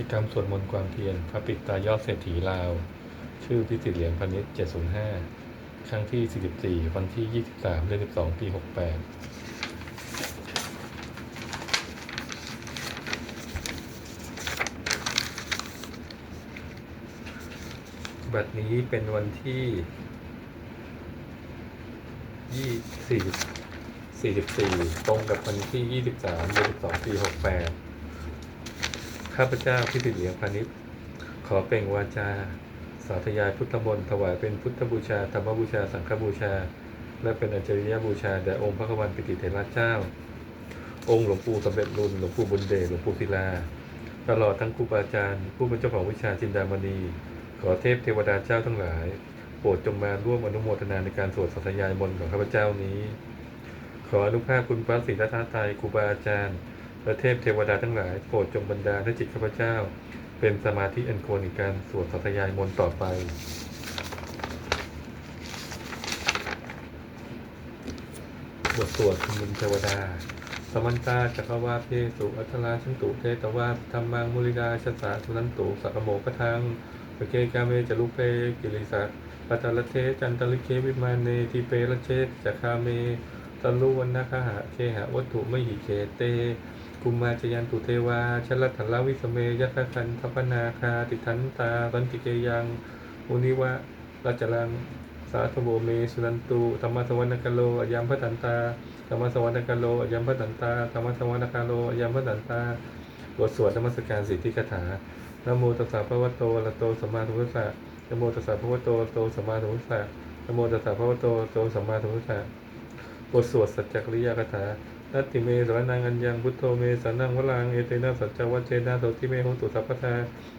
จกรรมสวดมนต์ความเพียรพระปิตายอดเศรษฐีลาว ชื่อพิสิทธิเหลียงพานิช705 ครั้งที่ 44 วันที่ 23 เดือน12 ปี 68บัดนี้เป็นวันที่ยี่สี่สี่สิบสี่ตรงกับวันที่ยี่สิบสามเดือนสองปีหกแปด ข้าพเจ้าพิสิทธิ์เหลียงพานิชขอเป่งวาจา สาธยายพุทธมนต์ถวายเป็นพุทธบูชาธรรมบูชา สังฆบูชา และเป็นอัจฉริยบูชาแด่องค์พระควันปิติเถระเจ้า องค์หลวงปู่สำเร็จรุนหลวงปู่บุญเดชหลวงปู่ศิลา ตลอดทั้งครูบาอาจารย์ ผู้เป็นเจ้าของวิชาจินดามณี ขอเทพเทวดาเจ้าทั้งหลาย โปรดจงมาร่วมอนุโมทนาในการสวดสัตยายมนต์ของข้าพเจ้านี้ ขออนุภาพคุณพระศรีรัตนตรัยครูบาอาจารย์ และเทพเทวดาทั้งหลายโปรดจงบันดาลให้จิตข้าพเจ้า เป็นสมาธิอันควรในการสวดสัตยายมนต์ต่อไปบทสวดคุณมินเทวดา สมันตาจักรวาเพสุอัทราชันตุเทตวาธรรมังมุริดาชสาทุนันตุสักโมกทังปเกกาเมจลุเปกิริสะปัตตลเทจันตลิเควิมาเนทิเปรเชตจักคาเมตลุวันนาคหะเคหะวัตถุไม่หิเขเต กุมมาจยันตุเทวาชลัตถลวิสเมยคคันทัปนาคาติทันตาตันติเกยังอุนิวะรัจลังสาธโวเมสุนันตุธรรมสวรรณกโลอยัมพตันตาธรรมสวรรณกโลอยัมพตันตาธรรมสวรรณกโลอยัมพตันตาบทสวดนมัสการสิทธิคาถานะโมตัสสะภะคะวโตอะรโตสัมมาสัมพุทธัสสะนะโมตัสสะภะคะวโตอะรโตสัมมาสัมพุทธัสสะนะโมตัสสะภะคะวโตอะรโตสัมมาสัมพุทธัสสะบทสวดสัจจกริยคาถา นัตติเมสรนังอัญญังพุทโธเมสรนังวรังเอเตนะสัจจวัชเชนะโสติเมโหตุสัพพทา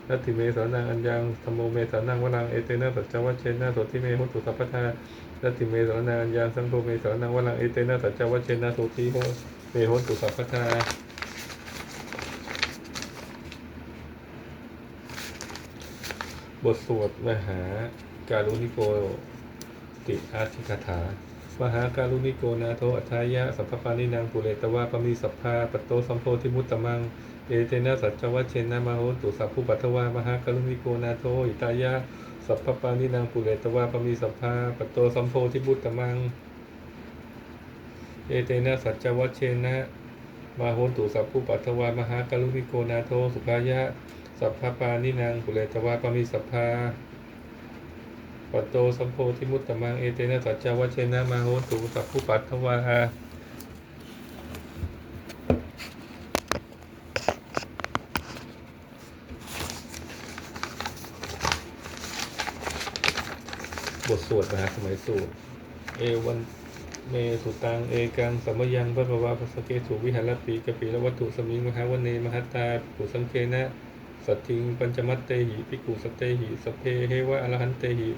นัตถิเมสรนังอัญญังธรรมโมเมสรนังวรังเอเตนะสัจจวัชเชนะโสติเมหุตุสัพพทานัตถิเมสรนังอัญญังสังโฆเมสรนังวรังเอเตนะสัจจวัชเชนะโสติเมหุตุสัพพทาบทสวดมหาการุณิโกติอาชิกถา มหาการุณิโกนาโทอัฏฐายะสัพพปานินางปุเรตวาปมีสัพพาปตโตสัมโพธิมุตตมัง เอเตนะสัจจวัชเชนะมาโหตุสัพพุปัทวามหากรุณิโกนาโทอิตายะสัพพปานินางปุเรตวาปมีสัพพาปตโตสัมโพธิบุตตมัง เอเตนะสัจจวัชเชนะมาโหตุสัพพุปัทวามหากรุณิโกนาโทสุขายะสัพพปานินางปุเรตวาปมีสัพพา ปัตโตสัมโพธิมุตตมังเอเตนะสัจจวัชเชนะมาโหตุสัพพุปัทวาบทสวดมหาสมัยสูตร เอวันเมสุตังเอกังสัมยังพระภวาภสเกสุวิหารปีกปีละวัตถุสมิงมหาวันเนมหัตตาปุสังเคนะสัตถิงปัญจมัตเตหิภิกขุสตเตหิ สเพเฮวะอรหันเตหิ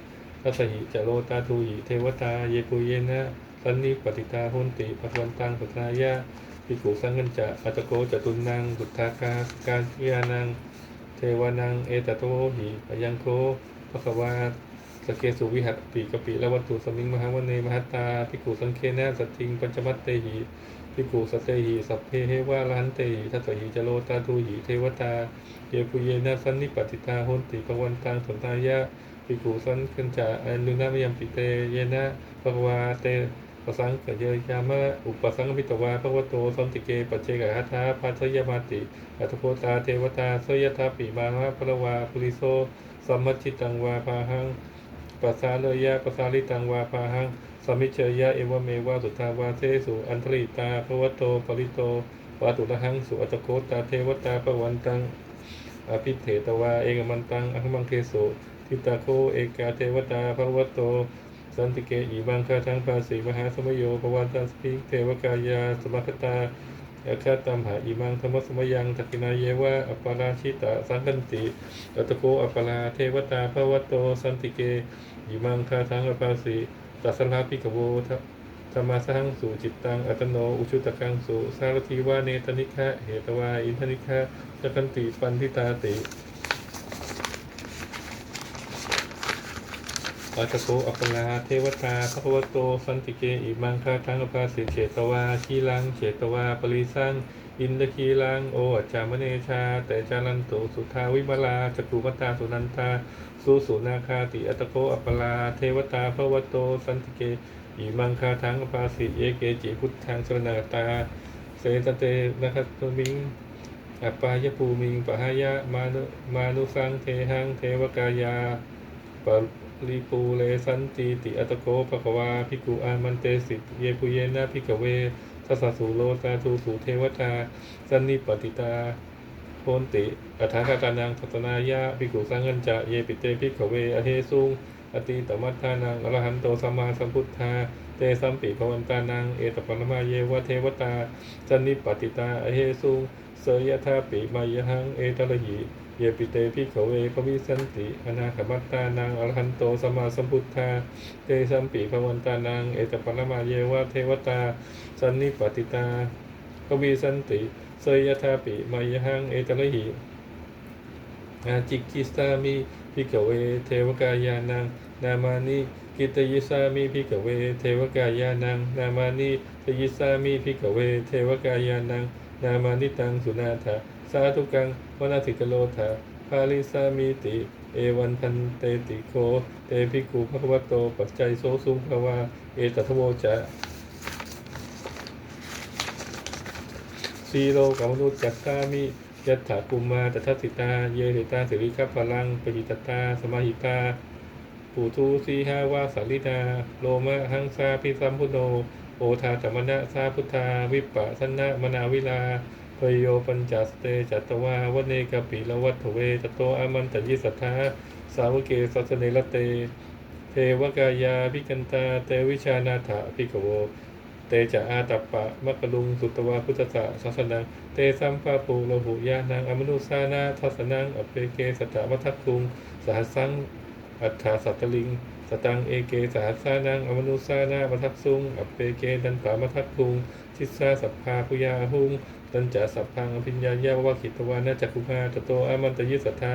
ทัสหิจโรตาทูหิเทวตาเยปุเยนะสันนิปติตาหุนติปัทวันตังปัทนายะภิกขุสังกัญจะอัตโกจตุนังบุตทากาการพิยานัง เทวานังเอตโตหิปยังโคภควาสเกสุวิหัตปีกปีละวัตถุสมิงมหาวันเนมหัตตาพิกุสังเคนะสัตทิงปัญจมัตเตหิพิกุสตเตหิสัพเพเฮวะละหันเตหิทัตถิจโลตาทูหิเทวตาเยปุเยนะสันนิปติตาโหนติปวันตังสนตายะ พิกุสันคัญจาอันลุนามยมปิเตเยนะภควาเตปสังกเยยามะอุปสังพิตวาภวโตสันติเกปัจเจกหัตถาปัจยมาติ อัตโพตาเทวตาสยทาปิมาหะพระวาปุริโสสัมมจิตังวาพาหังปัสสาเลยะปัสสาลิตังวาปาหังสมิเชยะเอวเมวะสุทาวาเทสุอันตริตาภวโตปริโตวาตุระหังสุอัตโคตาเทวตาปวันตังอภิเถตวาเอกมันตังอัคมังเคสุ ทิตาโคเอกาเทวตาภวโต สันติเกอีบังคาทังภาสีมหาสมโยภวันตัสพิเทวกายาสมคตาอาคาตัมหาอิมังธรรมสมยังทักินายเยวะอัปปาราชิตาสังกันติอัตโกอัปปาราเทวตาภวโต สันติเกอิมังคาทังอปาสีตัสสลาปิกโวธรรมาสังสุจิตตังอัตโนอุชุตกังสุสารทีวาเนตนิคะเหตวาอินทนิคะจักันติปันทิตาติ อัตโตอัปปลาเทวตาพระวโต สันติเกอิมังคาทังอภาสิเฉตวาคีลังเฉตวา ปริสังอินทคีลังโออัจจามเนชา แต่จารันโตสุทาวิมลาจกุมตาสุนันตาสุสุนาคาติอัตโกอัปปลาเทวตาพระวโต สันติเกอิมังคาทังอภาสิเยเกจิพุทธังสรณตา เสตเตนะครับตมิงอัปปายภูมิงปะหายะมานุมานุสังเทหังเทวกายาป ริปูเลสันติติอัตโกภควาภิกุอามันเตสิเยปุเยนะภิกเวทัสสุโลตาทูสุเทวตาสันนิปติตาโพนติ อัฏฐากตานังทัตนายะภิกุสังกัญจะเยปิเตภิกเวอเฮซุงอติตมัฏฐานังอรหันโตสัมมาสัมพุทธา เตสัมปิภวันตานัง เอตปรมาเยวะเทวตาสันนิปติตาอเฮซุงเสยยธาปิมายหัง เอตระหิ เยปิเตพิขเวปวิสันติอนาคมัตตานังอรหันโตสมมาสัมพุทธาเตสัมปิภวันตานังเอตปรมาเยวะเทวตา สันนิปติตาปวิสันติเสยยธาปิมายหังเอตระหิอาจิกิสามิพิกเวเทวกายานังนามานิกิตยิสามิพิกเวเทวกายานังนามานิทยิสามิพิกเวเทวกายานังนามานิตังสุนาถาสาธุกัง นาสิกโลธาภาลิสามิติ เอวันพันเตติโค เตภิกขุภควโต ปัจจัยโสสุงภวา เอตัทโวจะสีโลกามนุษย์จักตามิยัตถากุมาตทัสสิตา เยหิตาสิริคัพลังปหิตตา สมาหิตา ปูทูสีหาวาสาลิดาโลมะหังซาพิสัมพุโน โอทาตมณะสาพุทธา วิปปะสนะมนาวิลา โยปัญจสเตจัตวาวเนกปิละวัตถเวตโตอามันตยิสัทธาสาวเกสัสเนลเต เทวกายาพิกันตาเตวิชานาถาพิกโว เตจะอาตัปปะมักลุงสุตวาพุทธะศาสนังเตสัมปาปูโลหุยานังอมนุสานาทัสนังอเปเกสัตตมัทักคุงสหัสังอัฏฐาสัตตลิงสตังเอเกสหัสานังอมนุสานามัทักซุงอเปเกดันตามัทักคุง ทิสาสัพพาพุยาหุงตันจาสัพพังอภิญญายาวะขิตวานาจักคุมาตโตอามันตยิสัทธา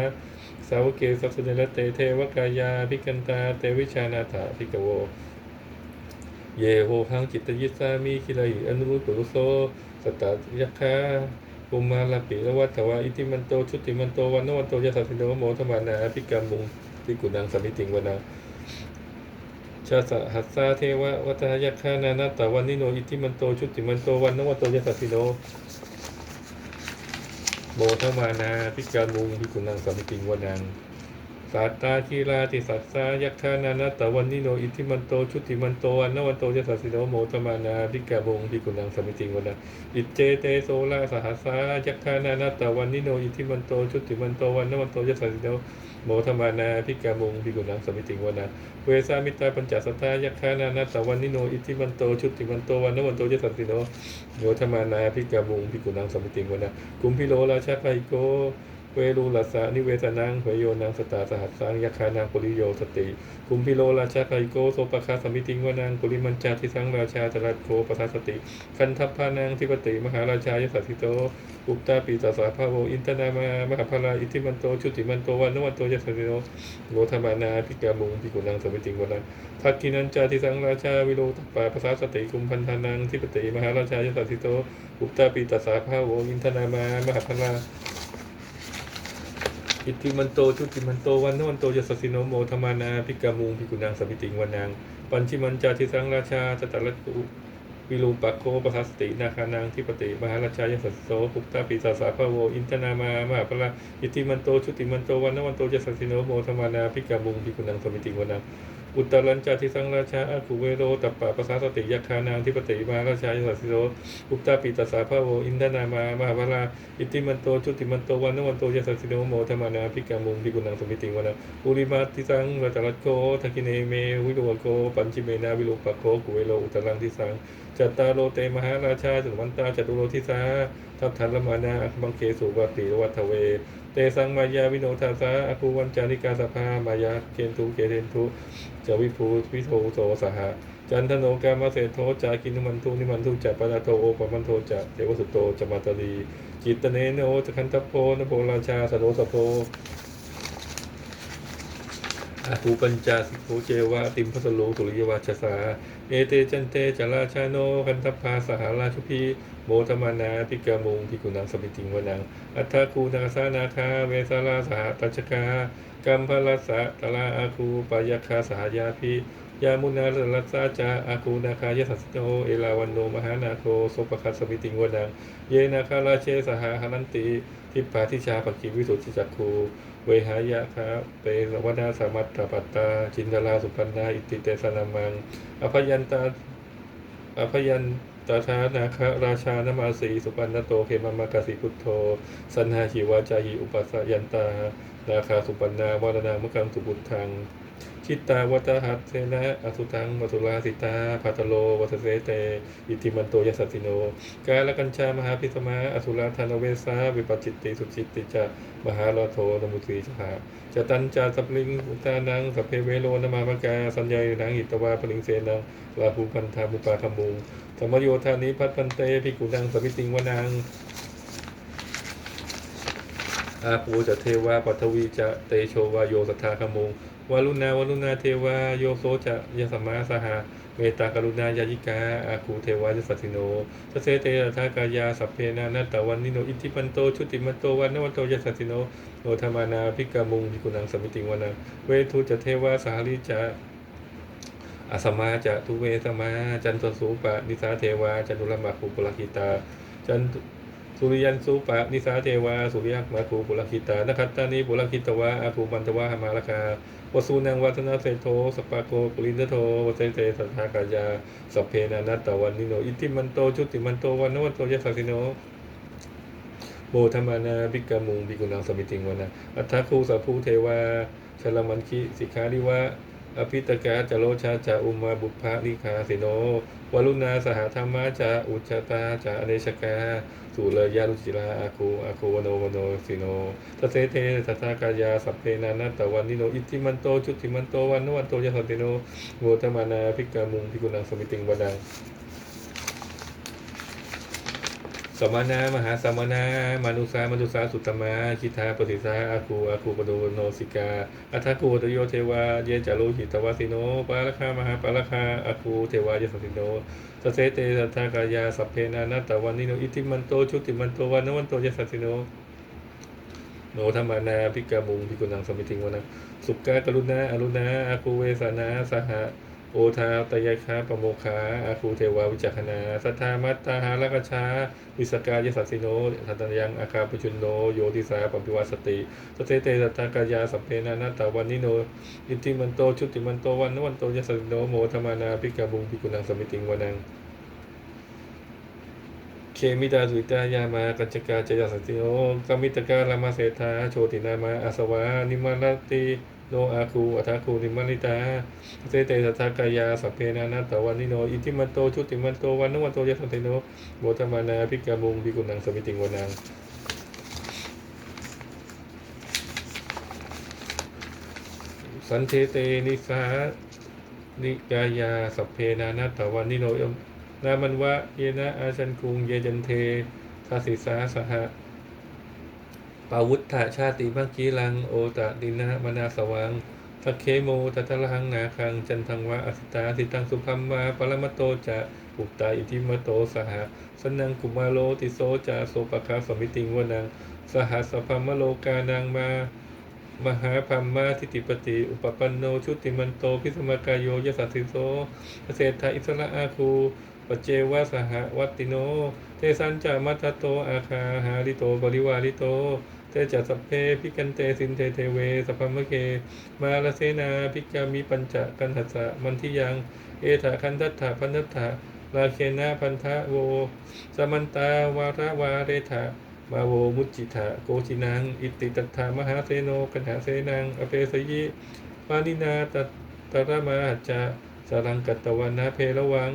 สาวเกสัสเนลเตเทวกายาพิกันตาเตวิชานาถาพิกโว เยโหหังจิตยิสามิคิลัยอนุรุปุรุโสสตตยัคาปุมาลาปิละวัฏวาอิติมันโตชุติมันโตวันโนวันโตยะสัสสิโนโมธมานาพิกามุงพิกุนังสมิติงวนา ชาสหัสซาเทวะวัฏยัคคานานาตาวันนิโนอิทิมันโตชุติมันโตวันนวันโตยสัสสิโนโมทมานาพิการมุงพิกุนังสมิติงวนัง สัตตาคีราติสัตสายักขานานาตวันนิโนอิทิมันโตชุติมันโตวันนวันโตยะสัสสิโนโมตมานาพิกาบงพิกุนังสมิติงวันนะอิเจเตโซลาสหัสสายักขานานาตวันนิโนอิทิมันโตชุติมันโตวันนวันโตยะสัสสิโนโมตมานาพิกาบงพิกุนังสมิติงวันนะเวสามิตาปัญจสัตตายักขานานาตวันนิโนอิทิมันโตชุติมันโตวันนวันโตยสัสสิโนโมตมานาพิกาบงพิกุนังสมิติงวันนะกุมพิโลราชาไคโก เวรูลัสสะนิเวสนังเวโยนังสตาสหัสสังยคานังปุริโยสติคุมพิโลราชาไคโกโสปะคาสมิติงวนังปุริมันจาทิสังราชาจรัสโคปทัสสติ คันทัพพานังทิปติมหาราชายสัสสิโตอุปตาปีตาสาภาโวอินทนามามหาพลาอิทิมันโตชุติมันโตวันนวันโตยสัสสิโนโลธมานาพิกามุงพิกุนังสมิติงวนังทักกินันจาทิสังราชาวิโรตปาภาษาสติกุมพันธานังทิปติมหาราชายสัสสิโตอุปตาปีตาสาภาโวอินทนามามหาพลา อิทธิมันโตชุติมันโตวันโนวันโตยสสสิโนโมธรรมานาพิกามุงพิกุนางสมิติงวนังปัญชิมันจาทิสังราชาจตรัตตุวิลูปักโคปทัสตินาคานังทิปติมหาราชายสัสโสภุกตาปิสาสาภโวอินทนามามหาพระอิติมันโตชุติมันโตวันโนวันโตยสสสิโนโมธรรมานาพิกามุงพิกุนังสมิติงวนัง อุตตรัญจาทิสังราชาอาคุเวโรตัปปะปะสาสติยักขานางทิปติมาราชายสัสสิโสอุปตาปิตาสาภโวอินทนามามหาพละอิติมันโตชุติมันโตวันนวันโตยสัสสิโนโมธรรมานาพิกามุงพิกุนังสมิติวนะอุริมาติสังรัตรัตโกทักินเนเมวิโรโกปัญจิเมนาวิโรปะโคกุเวโลอุตรังทิสังจัตตาโลเตมหาราชาจุวันตาจัตุโลทิสาทัพทันละมานาอัคบังเคสุวัติวัฒเว เตสังมายาวิโนทาสาอภูวันจาริกาสภามายาเกณทุเกเทนทุ จวิภูวิโทโสสหะจันทโนกามาเสโทจากินุมันทุนิมันทุจัปปนาโตโอปมันโทจะเทวสุโตจมาตรีจิตตเนโนจะคันทัพโพนโพราชาสโนสโพอาภูปัญจสิกโขเจวะติมพัสโลสุริยวาชสา เอเตจันเตจราชาโนกันทพาสหราชุพี โมธมานาพิกามุงพิกุนังสมิติงวนัง อัฏฐคูนาสานาคาเวสาลาสหตัชกากัมพลัสสะตลาอาคูปายาคาสหายาพิยามุนารัสสาจาอาคูนาคายสัสโนเอลาวันโนมหานาโคโสปคัสสมิติงวนัง เยนาคาราเชสหหนันติทิปาทิชาปกิวิสุทธิจักคูเวหายะคะเปรวนาสามัตตปัตตาจินตลาสุปันนาอิติเตสนามังอภยันตาอภยัน ตาชานาคราชานมาสีสุปันนโตเขมมากสิพุทโธ สันหาหิวาจาหิอุปัสยันตา นาคาสุปันนาวารนามกังสุบุตทัง ชิตตาวัตหัตเสนะอสุตังวัตุลาสิตาพัตโลวัตเสเต อิติมันโตยัสสติโน กาลกัญชามหาพิสมา อสุราธานเวสาวิปัจิตติสุจิตติจะมหาลโทนมุตรีจหาจตันจาสัพลิงอุตานังสัพเพเวโรนมามกา สัญญานังหิตวาปลิงเสนังลาภูพันธามุปาคมุงธรรมโยธานิพัตพันเตพิกุนังสมิติงวนัง อาภูจะเทวาปัทวีจะเตโชวาโยสัทธาคมุงวารุณาวารุณาเทวาโยโซจะยสมมาสหาเมตตากรุณายายิกาอาคูเทวายสัสสิโนสเสเตระทากายาสัพเพนานัตตะวันนิโนอิทิปันโตชุติมันโตวันนวันโตยสัสสิโนโนธรรมานาภิกามุงพิกุนังสมิติงวนังเวทุจะเทวาสาลิจะอาสมาจะทุเวสมา จันทสูปะนิสาเทวาจันทุรมาคูปุลกิตาจัน สุริยันสูปะนิสาเทวา สุริยักมาคูปุลกิตานคัตตานิปุลกิตวะอาคูมันตวะหมาลคาวสูนังวัฒนาเศโทสปาโกปุรินทโทวเตเตสัทธากายาสัพเพนานัตตวันนิโนอิติมันโตชุติมันโตวันนวันโตยัสสสิโนโมธรรมานาภิกามุงภิกุนังสมิติงวนะอัฏฐคูสัพพูเทวาชลมันคิสิกขาริวะอภิตกาจโรชาจาอุมาบุพภาลิคาสิโน วรุณาสหธรรมาจะอุจจตาจาอเนชกาสุรยาลุจิลาอาคูอาคูวโนวโนสิโนทเสเทสัทากายาสัพเพนานัตตวันนิโนอิทิมันโตชุติมันโตวันนวันโตยะสันติโนโวธรรมานาภิกามุงภิกุณังสมิติงวดัง สมณามหาสมณามนุสามนุสาสุตมาคิทาปฏิสาอาคูอาคูปโดโนสิกาอัทธกูตโยเทวาเยจารุหิตวสิโนปาลคามหาปาลคาอาคูเทวายสสิโนสเสเตสัทธากายาสัพเพนานัตตวันนิโนอิติมันโตชุติมันโตวันนวันโตยสสิโนโนธรรมานาพิกามุงพิกุนังสมิติงวนังสุกากรุณาอรุณาอาคูเวสานาสหะ โอทาตยคาปโมคาอาคูเทวาวิจักขณาสัทธามัตตาหาลกชา วิสกายสัสสิโนทันตยังอาคาปจุนโนโยติสาปปิวัสติสเตเตสัตตากายาสัพเพนานาตาวันนิโนอิติมันโตชุติมันโตวันนวันโตยสสิโนโมธรรมานาพิกามุงพิกุนังสมิติงวนังเคมิตาสุตายามากัจจกาจยสัสติโอกามิตกาลามาเสธาโชตินามาอาสวานิมาลติ โนอาคูอัทาคูนิมาลิตาเสเตสัทธากายาสัพเพนานาตวันนิโน อิติมันโต ชุติมันโต วันนวันโตยะสันติโนโมทมานาพิกามุงพิกุนังสมิติงวนังสันเทเตนิสานิกายาสัพเพนานาตวันนิโนยมนามันวะเยนะอาชันคุงเยจันเททาสิสาสหะ ปาวุฒะชาติมักกีลังโอตะดินะมนาสวังสักเคโมทัตละหังนาคังจันทังวะอสิตาสิตังสุพัมวาปรมโตจะอุปตาอิทิมโตสหะสนังกุมาโลติโสจาโสปะคาสมิติงวนังสหัสพัมมโลกานังมามหาพัมมาทิติปติ อุปปันโนชุติมันโตพิสมากายโยยสัสสิโสเกษตาอิสระอาคูปเจวะสหวัตติโน เทสันจามัตตโตอาคาหาริโตบริวาริโต เตจัสสพเพพิกันเตสินเทเทเวสพพมะเก มาลเสนาพิกามิปัญจกันหัสสะมันทิยัง เอถาคันทัตถาพันทัตถาราเคนาพันธะโว สมันตาวาระวาเรถามาโวมุจจิถาโกจินัง อิติตัตถามหาเสโนกันหาเสนัง อเปสยิปานินาตตระมาจจะสรังกัตตวันนาเพระวัง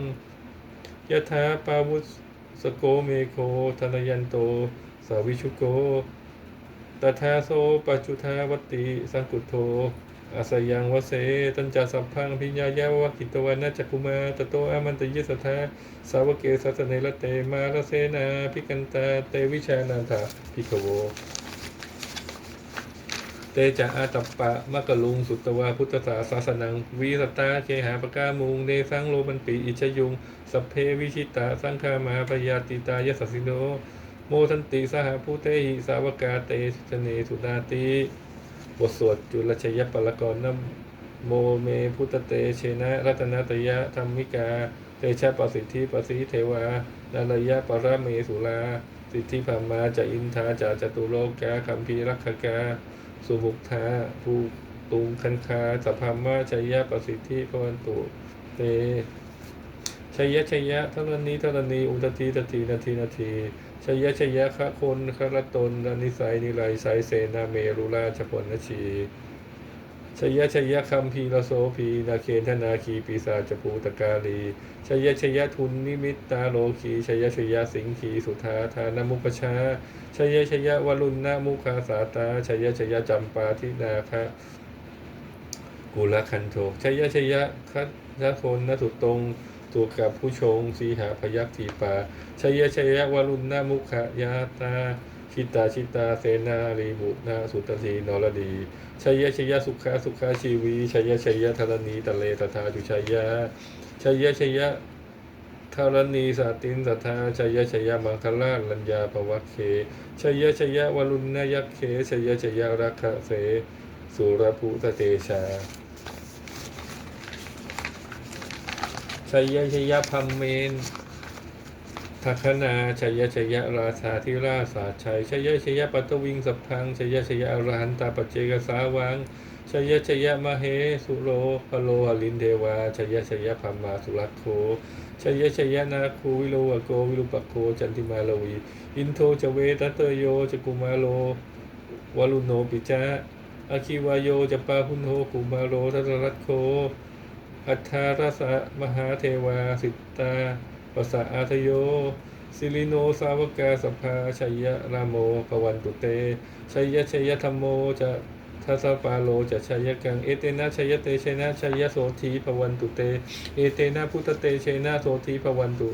ยะถาปาวุสโกเมโคธนยันโต สาวิชุโก ตถาโซปัจจุทาวตติสังกุโทอาสยังวเสตัญจาสัพพังพิญญายาวกิตวันนาจักุมาตโตอามันตยิสัทธาสาวกเกสัสเนละเตมาลเสนาพิกันตาเตวิชานาถาพิกโว เตจะอาตัปปะมะกะลุงสุตวาพุทธศาสาสนังวีสตาเคหาปกามุงเนสังโลบันปีอิชยุง สัพเพวิชิตาสังฆามาพยาติตายสัสสิโน โมทันติสหภูเตหิสาวกาเตสเนสุนาติบทสวดจุลชยปรกรณโมเมพุตเตเชนะรัตนตยะธรรมิกา เตชะประสิทธิประสิทธิเทวา นาลยะปรเมสุลา สิทธิพรมมาจะอินทาจะจตุโลกาคัมภีรักขกา สุมุกทาภูตุงคันคาสัพพมมาชัยยะประสิทธิพวันตุเตชัยยะชัยยะเท่านี้เท่านี้อุตทีตทีนาทีนาที ชัยยะชัยยะคะคนคะรัตตนนิสัยนิไรสายเสนาเมรุราชพลนชีชัยยะชัยยะคัมพีระโสพีนาเคนธนาคีปีศาจภูตกาลีชัยยะชัยยะทุนนิมิตตาโลคีชัยยะชัยยะสิงคีสุธาธานามุปชาชัยยะชัยยะวรุณนามุคาสาตาชัยยะชัยยะจำปาทินาคะกุลคันโทชัยยะชัยยะคัทโคนนสุตรง ถูกกับผู้ชง สีหาพยักทีปาชัยยะชัยยะวรุณนามุขยาตาชิตาชิตาเสนาลีบุนาสุตสีนรดีชัยยะชัยยะสุขาสุขาชีวีชัยยะชัยยะธรณีตะเลตถาจุชัยยะชัยยะชัยะธรณีสาตินสัทธาชัยยะชัยยะมังคลาลัญญาปวัคเคชัยยะชัยยะวรุณนายักเคชัยยะชัยยะรักขะเสสุรภูตเตชา ชัยยะชัยยะพัมเมนทัคนาชัยยะชัยยะราชาธิราชสาชัยชัยยะชัยยะปัตตวิงสัพพังชัยยะชัยยะอรหันตาปัจเจกสาวังชัยยะชัยยะมเหสุโรพโลหลินเทวาชัยยะชัยยะพัมมาสุรัตโคชัยยะชัยยะนาคูวิโลวโกวิรุปโคจันติมาลวีอินโทจเวตเตโยจกุมาโลวลุโนปิจาอคิวายโยจะปาพุนโทกุมาโรทัตรัตโค อัฏฐารสะมหาเทวาสิตตาปสะอาทโย สิริโนสาวกาสัพพาชัยยะรามโมภวันตุเต ชัยยะชัยยธรรมโมจะทัสสปาโลจะชัยกัง เอเตนะชัยเตเชนะชัยโสธีภวันตุเต เอเตนะพุทธเตเชนะโสธีภวันตุ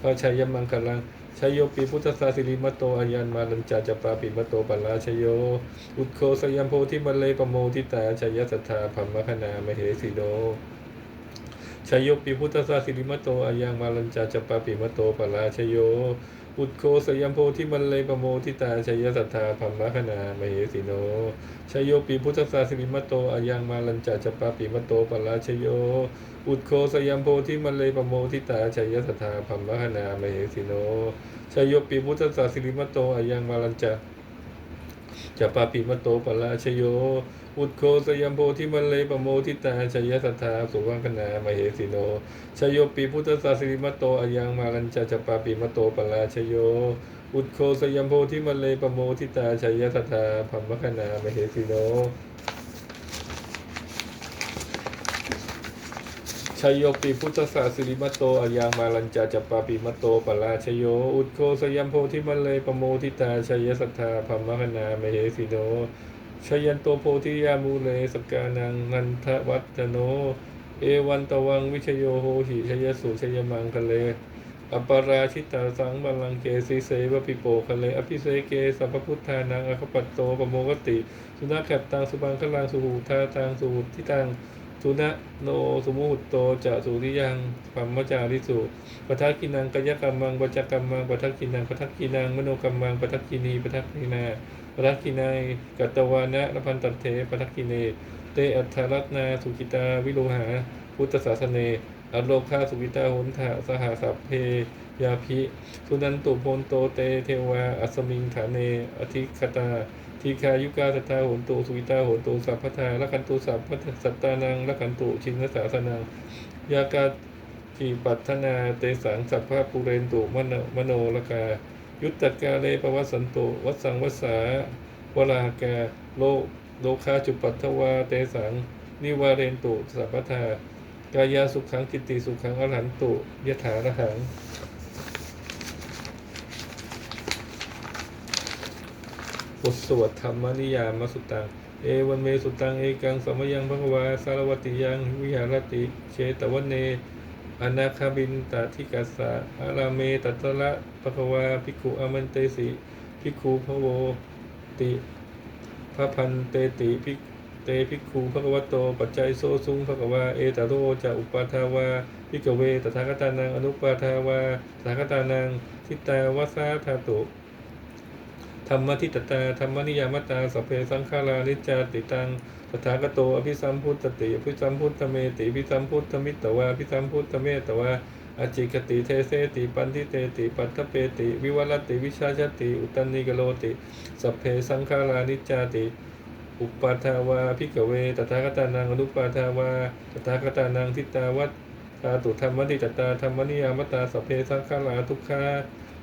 พระชัยมังคลังชัยโยปีพุทธศาสิริมโตอายันมาลัญจาจปาปิมโตปัลลาชยโย อุตโคสยัมโพธิบัลเลปโมทิตาชัยยสัทธาพัมมคณามเหสีโด ชยโยปีพุทธศาสิริมตโตอายังมาลัญจาจปาปิมตโตปัลาชยโยอุตโคสยัมโพธิบัลเลปโมทิตาชัยสัทธาพัมมะคณามเหสีโนชยโยปีพุทธศาสิริมตโตอายังมาลัญจาจปาปิมตโตปัลาชยโย อุตโคสยัมโพธิบัลเลปโมทิตาชัยสัทธาพัมมะคณามเหสีโนชยโยปีพุทธศาสิริมตโตอายังมาลัญจะ จะปาปิมตโตปราชโย อุตโคสยัมโพธิมันเลปโมทิตาชยสัทธาสุวังคณามเหสิโนชโยปีพุทธศาสิริมตโตอายังมาลัญจะจะปาปิมตโตปราชโย อุตโคสยัมโพธิมันเลปโมทิตาชยสัทธาพัมมคณามเหสิโน ชยโยปีพุทธศาสิริมโตอายังมาลัญจาจัปปาปิมโตปลาชโย อุตโคสยัมโพธิมันเลยปโมทิตาชัยสัทธาพัมมคณามเหสิโนชยันโตโพธิยามูเลสกานังนันทวัจโน เอวันตวังวิชโยโหหิชยสุชยมังคะเลอปราชิตาสังบัลลังเกสีเสวะปิโปคะเลอภิเสเกสัพพุทธานังอคปัตโตปโมกติ สุนัขแคบตังสุบังคลังสุหูทาตังสุหุทิตัง สุนะโนสมุหุตโตจะสุริยังปัมมจาริสุปทักกินังกายกรรมังปัจกรรมังปทักกินังปทักกินังมโนกรรมังปทักกินีปทักกินาปทักกินายกัตตวานะนพันตันเทปทักกิเนเตอัฏฐรัตนาสุกิตาวิโลหา พุทธศาสเนอโลคาสุกิตาหุนถาสหสัพเพยาภิสุนันตุโพนโตเตเทวาอัสมิงฐานเนอธิคตา ทีคายุกาสตาโหนตุสุวิตาโหนตุสัพพทาละคันตุสัพพสัตตานังละคันตุชินสาสนังยากาทีปัฒนาเตสังสัพพะปุเรนตุมโนมโนลกา ยุตตกาเลปวัสสันตุวัสสังวัสสาวรากาโลโลคาจุปัทวาเตสัง นิวาเรนตุสัพพทากายาสุขังกิตติสุขังอรหันตุยถาระหัง บทสวดธรรมนิยามมสุตัง เอวันเมสุตัง เอกังสมยังพระวา สารวติยัง วิหารติเชตวันเน อนาคาบินตทิกัสสะอาราเมตัตระปะวาภิกขุอมันเตสิภิกขุพะโวติพระพันเตติภิกเตภิกขุภควโต ปัจจัยโซซุงภควา เอตโรจะอุปาทาวาภิกเวตถาคตานัง อนุปาทาวาตถาคตานัง ทิตาวาสาธาตุ ธรรมทิตตาธรรมนิยามตาสเพสังขารานิจจาติตังตถาคโตอภิสัมพุตติอภิสัมพุทธเมติอภิสัมพุทธมิตตวาอภิสัมพุทธเมตตวาอจิกติเทเสติปันทิเตติปัตถเปติ วิวัลติวิชาชติอุตันนิกโลติสเพสังขารานิจจาติอุปาทาวาพิกเวตถาคตานังอนุปาทาวาตถาคตานังทิตาวัตตาตุธรรมนิตตาธรรมนิยามตาสเพสังขาราทุกขา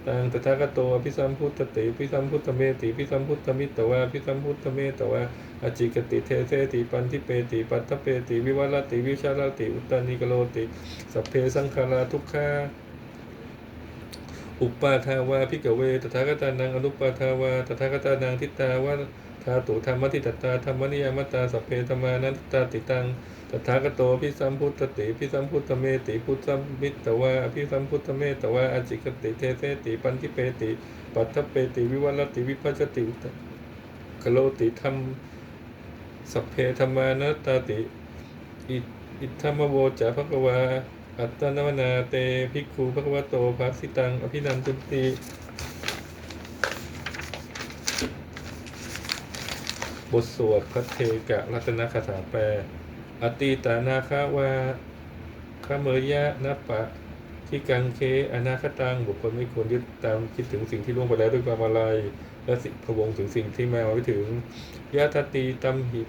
ตังตถาคโตอภิสัมพุทธติอภิสัมพุทธเมติอภิสัมพุทธมิตตวาอภิสัมพุทธเมตวาอจิกติเทเสติปันทิเปติปัตถเปติวิวัลติวิชาลติอุตันนิกโลติสัพเพสังขาราทุกขาอุปาทาวาพิกเวตถาคตานังอนุปาทาวาตถาคตานังทิตาวาธาตุธรรมทิตตาธรรมนิยมตาสัพเพธรรมานันตาติตัง ตถาคโตพิสัมพุทธติพิสัมพุทธเมติพุทธมิตตวาพิสัมพุทธเมตตวาอจิกติเทเสติปันทิเปติปัตถเปติวิวัลติวิปัจจติตกโลติธรรมสัพเพธรรมานตาติ อิทธรรมโวจะภควาอัตตนวนาเตภิกขุภควโตภาสิตังอภินันตุติบทสวดพระเทกะรัตนคาถาแปล อติตานาคาวาคาเมยะนัปปะที่กังเคอนาคตังบุคคลไม่ควรยึดตามคิดถึงสิ่งที่ล่วงไปแล้วด้วยความอะไรและสิพวงถึงสิ่งที่มาไม่ถึงยะทติตัมหิ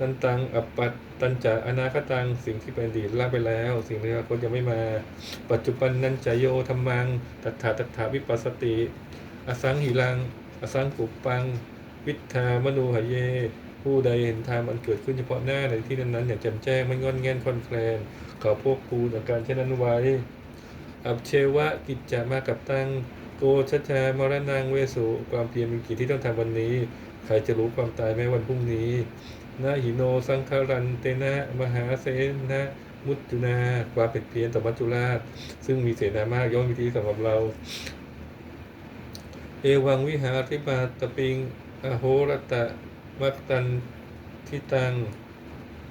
นันตังอัปปัตตันจะอนาคตังสิ่งที่เป็นอดีตละไปแล้ว สิ่งในอนาคตยังไม่มา ปัจจุบันนันจะโยธรรมังตัฏฐาตัฏฐาวิปัสสติ อสังหิรัง อสังกุปปัง วิทามโนหเย ผู้ใดเห็นธรรมอันเกิดขึ้นเฉพาะหน้าในที่นั้นๆอย่างแจ่มแจ้งไม่งอนแงนคอนแคลนขอพวกคูณอาการเช่นนั้นไว้ อับเชวะกิจจะมากับตั้งโกชัชามรณังเวสุความเพียรมีกิจที่ต้องทำวันนี้ ใครจะรู้ความตายแม้วันพรุ่งนี้นาหิโนสังคารันเตนะ มหาเสนะมุจจุนาความเป็นเพียรต่อมัจจุราช ซึ่งมีเสนามากย่อมมีที่สำหรับเรา เอวังวิหาริบาตปิง อโหรตะ มักตันทิตัง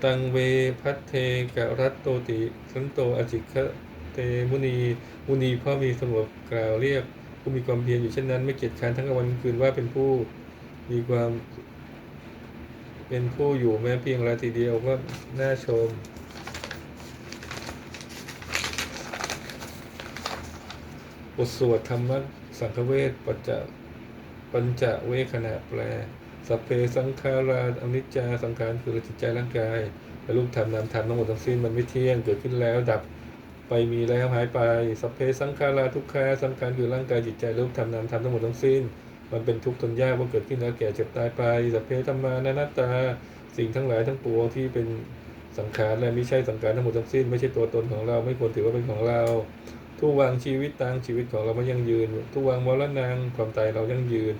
ตังเวพัทเทกะรัตโตติสันโตอจิคะเตมุนีมุนีพ่อมีสงบกล่าวเรียกผู้มีความเพียรอยู่เช่นนั้น ไม่เกียจค้านทั้งกลางวันกลางคืนว่าเป็นผู้มีความเป็นผู้อยู่แม้เพียงรายทีเดียวก็น่าชม บทสวดธรรมสังฆเวทปัจจปัญจเวขณะแปล สัพเพสังขาราอนิจจาสังขารคือจิตใจร่างกายและรูปธรรมนามธรรมทั้งหมดทั้งสิ้นมันไม่เที่ยงเกิดขึ้นแล้วดับไปมีแล้วหายไปสัพเพสังขาราทุกขาสังขารคือร่างกายจิตใจรูปธรรมนามธรรมทั้งหมดทั้งสิ้น มันเป็นทุกข์ทนยากว่าเกิดขึ้นแล้วแก่เจ็บตายไปสัพเพธรรมานานัตตา สิ่งทั้งหลายทั้งปวงที่เป็นสังขารและไม่ใช่สังขารทั้งหมดทั้งสิ้น ไม่ใช่ตัวตนของเราไม่ควรถือว่าเป็นของเรา ทุกวางชีวิตตังชีวิตของเราไม่ยั่งยืน ทุกวางมรณังความตายเรายั่งยืน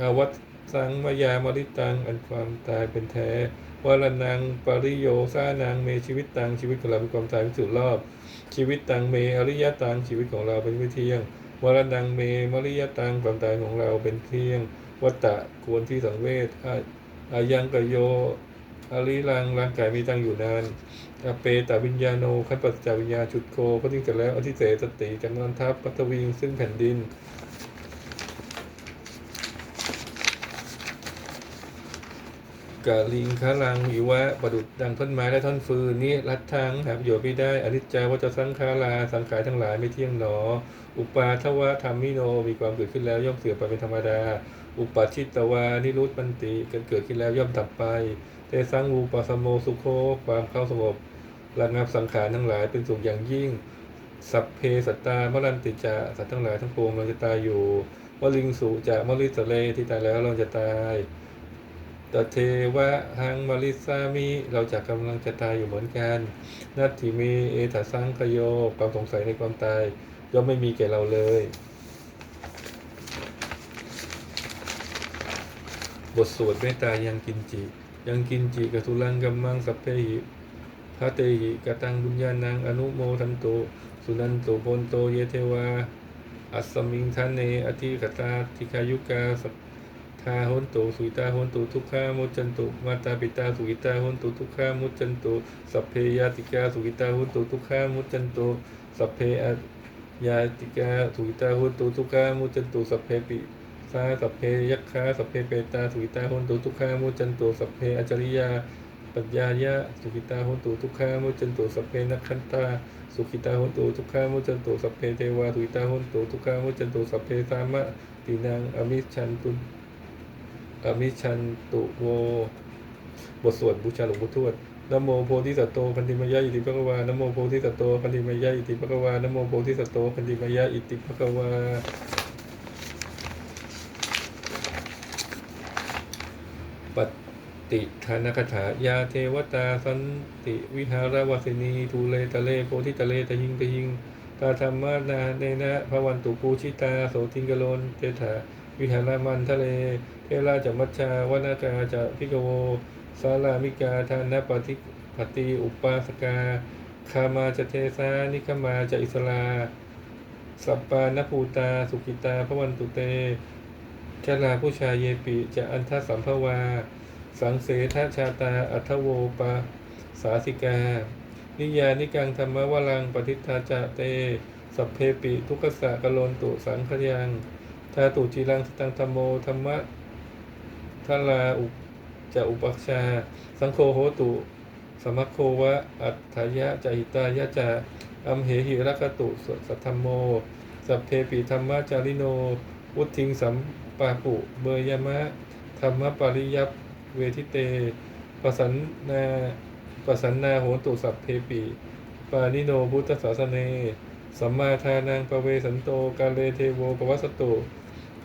อาวัต สังมายามริตังอันความตายเป็นแท้วรนังปริโยสานางเมชีวิตตังชีวิตของเราเป็นความตายเป็นสุดรอบ ชีวิตตังเมอริยตังชีวิตของเราเป็นไม่เที่ยงวรนังเมมริยตังความตายของเราเป็นเที่ยงวัตตะควรที่สังเวชอายังกโยอริรังร่างกายมีตั้งอยู่นานอเปตวิญญาโนขันปัจจาวิญญาชุดโคพระทิ้งจากแล้วอธิเสสติจำนวนทัพปัทวิงซึ่งแผ่นดิน กาลิงคาลังอิวะประดุดดังท่อนไม้และท่อนฟืนนี้รัดทางหาประโยชน์ไม่ได้อนิจจาวัจสังขาราสังขารทั้งหลายไม่เที่ยงหนอ อุปาทวะธรรมิโนมีความเกิดขึ้นแล้วย่อมเสื่อมไปเป็นธรรมดา อุปาชิตวานิรุตปันติกันเกิดขึ้นแล้วย่อมดับไปเตสังอูปสมโมสุโคความเข้าสงบระงับสังขารทั้งหลายเป็นสุขอย่างยิ่ง สัพเพสัตตามรันติจะสัตว์ทั้งหลายทั้งปวงเราจะตายอยู่วลิงสุจะมลิสเลที่ตายแล้วเราจะตาย ตเทวะหังมลิสามิเราจะกำลังจะตายอยู่เหมือนกัน นัตถิเมเอตัสังคโย ความสงสัยในความตายย่อมไม่มีแก่เราเลย บทสวดเมตตายังกินจิ ยังกินจิกทุลังกัมมังสัพเพหิพระเตหิกตังบุญญาณังอนุโมทันโตสุนันโตโพนโตเยเทวา อัสมิงทานเนอธิกตาทิคายุกาส ทาโหนตุสุิตาโหนตุทุกขามุจจันตุมาตาปิตาสุขิตาโหนตุทุกขามุจจันตุสัพเพยาติกาสุขิตาโหนตุทุกขามุจจันตุสัพเพยาติกาสุขิตาโหนตุทุกขามุจจันตุสัพเพปิสาสัพเพยัคฆาสัพเพเปตาสุขิตาโหนตุทุกขามุจจันตุสัพเพอจริยาปัญญายะสุขิตาโหนตุทุกขามุจจันตุสัพเพนักขันตาสุขิตาโหนตุทุกขามุจจันตุสัพเพเทวาสุขิตาโหนตุทุกขามุจจันตุสัพเพสามะตินังอมิชันตุ อมิชันตุโว บทสวดบูชาหลวงปู่ทวดนโมโพธิสัตโตพันธิมายะอิติภะคะวานโมโพธิสัตโตพันธิมายะอิติภะคะวานโมโพธิสัตโตพันธิมายะอิติภะคะวาปฏิทานคถายาเทวตาสันติวิหารวาสินีทูเลตะเลโพธิตะเลตะยิงตะยิงตาธรรมานาเนนะพระวันตุปูชิตาโสติงกโลนเตถาวิหารมันทะเล เทราจะมัชชาวนาจาจะพิกโวสารามิกาทานปฏิปฏิอุปาสกาคามาจะเทสานิคมาจะอิสลา สัปปานภูตา สุกิตาพระวันตุเตชลาผู้ชายเยปิจะอันทสัมภวา สังเสทชาตา อัทโวปาสาสิกา นิยานิกังธรรมวลังปฏิทาจะเต สัพเพปิ ทุกขสะกะโลนตุสังขยัง ทาตุจีรังสตังธรรมโมธรรมะ ทาลาอุจะอุปัชชา สังโฆโหตุ สมัคโควะ อัตถยะจะหิตายะจะอัมเหหิรักตุสัทธรรมโม สัพเพปิธรรมจาริโนวุทิงสัมปาปุเบยมะ ธรรมปริยัปเวทิเตปสันนาปสันนาโหตุสัพเพปิปานิโนพุทธศาสเน สัมมาทานังปเวสันโตกาเลเทโวปวัสสตุ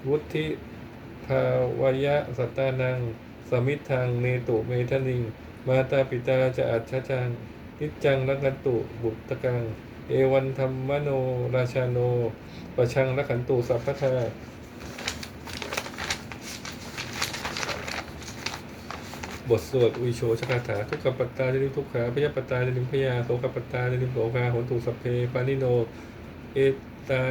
วุธิ ภาวยะสัตตานัง สมิทังเนตุเมทนิง มาตาปิตาจะอัจฉจัง นิจจังรักันตุบุตตะกัง เอวันธรรมโนราชาโนปะชังรักขันตุสัพพทาบทสวดอุโชชคาถาทุกขปัตตาจนิทุกขาพยาปัตตาจนิพยาโสขปัตตาจนิโสกาหนตุสัพเพปานิโน เอตา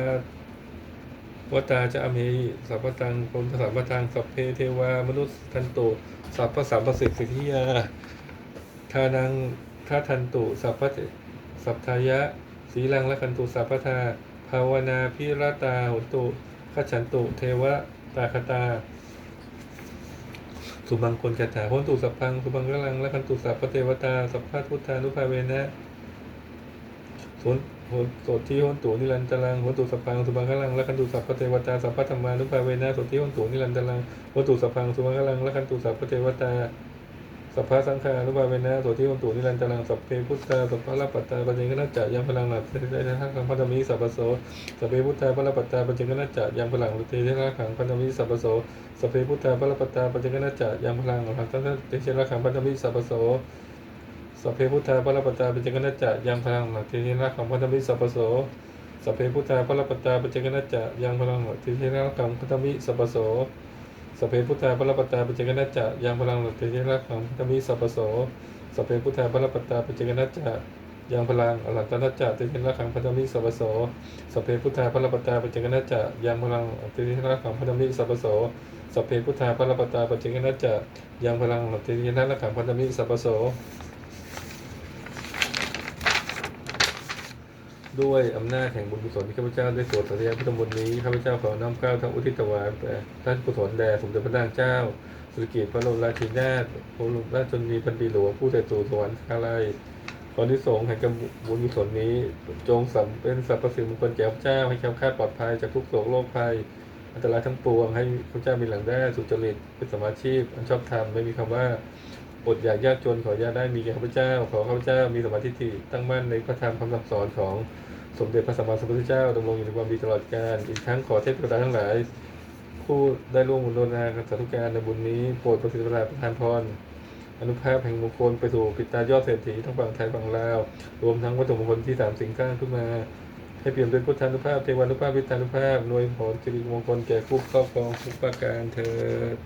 วตาจะอเมหิสัพพตังพรมสัพพตังสัพเพเทวามนุษย์ทันตุสัพพสัมปสิทธิยาทานังทัทันตุสัพพะสัพทายะสีลังละคันตุสัพพทาภาวนาพิรตาหนตุขฉันตุเทวตาคตา สุบังคนคาถาโหนตุสัพพังสุบังกลังละคันตุสัพพเทวตาสัพพะพุทธานุภาเวนะโสน โหนโสที่หนตุนิรันตรังหนตุสัพพังสุบังกลังละคันตุสัพพเทวตาสัพพะธรรมานุภาเวนะโสที่หนตุนิรันตรังหนตุสัพพังสุบังกลังละคันตุสัพพเทวตาสัพพะสังฆานุภาเวนะโสที่โหนตุนิรันตรังสัพเพพุทธาสัพพะละปัตตาปัจเจกนัจจะยังพลังหลักเทเททังขังพันธมิสัพพโสสัพเพพุทธาพละปัตตาปัจเจกนัจจะยังพลังเทเททังขังพันธมิสัพพโสสัพเพพุทธาพระปัตตาปัจจกนัจจะยังพลังหลังตั้งเตชะระขังพันธมิสัพพโส สัพเพพุทธาพระปตาปัจจกนัจจะยังพลังหลังเตชะระขังพันธมิสัพพโสสัพเพพุทธาพระปตาปัจจกนัจจะยังพลังหลังเตชะระขังพันธมิสัพพโสสัพเพพุทธาพระปตาปัจจกนัจจะยังพลังหลังเตชะระขังพันธมิสัพพโสสัพเพพุทธาพระปตาปัจจกนัจจะยังพลังอรหัตนัจจะเตชะระขังพันธมิสัพโสสพเพพุทธาพระปัตาปัจจกนัจจะยังพลังเตชะระขังพันธมิสัพพโสสัพเพพุทธาพระปตาปัจจกนัจจะยังพลังหลักเทยนะละขังพันธมิสัพพโส ด้วยอำนาจแห่งบุญกุศลที่ข้าพเจ้าได้สวดสัตยาพุทธมนต์นี้ข้าพเจ้าขอน้อมเกล้าทั้งอุทิศถวายแด่ท่านกุศลแด่สมเด็จพระนางเจ้า สุริกิติ์พระบรมราชินีนาถพระบรมราชชนนีพันปีหลวงผู้เสด็จสู่สวรรค์ข้าไลัยขอที่สงส์แห่งกบุญกุศลนี้ จงสำเป็นสรรพสิ่งมงคลแก่ข้าพเจ้าให้แคล้วคลาดปลอดภัยจากทุกโศกโรคภัยอันตรายทั้งปวงให้พระเจ้ามีหลังได้สุจริตเป็นสมาชีพอันชอบธรรมไม่มีคำว่า อดอยากยากจนขออย่าได้มีแก่ข้าพเจ้า ขอข้าพเจ้ามีสมาธิที่ตั้งมั่นในพระธรรมคำสอนของสมเด็จพระสัมมาสัมพุทธเจ้าดำรงอยู่ในความดีตลอดกาลอีกทั้งขอเทพธิดาทั้งหลาย ผู้ได้ร่วมบุญโดนากับสาธุการในบุญนี้โปรดประสิทธิประทานพรอนุภาพแห่งมงคลไปสู่ปิตายอดเศรษฐีทั้งฝั่งไทยฝั่งลาวรวมทั้งวัตถุมงคลที่สามสิ่งสร้างขึ้นมา ให้เปลี่ยนด้วยพุทธานุภาพเทวานุภาพวิทานุภาพนวยผลสิริมงคลแก่ผู้ครอบครองทุกประการเถิด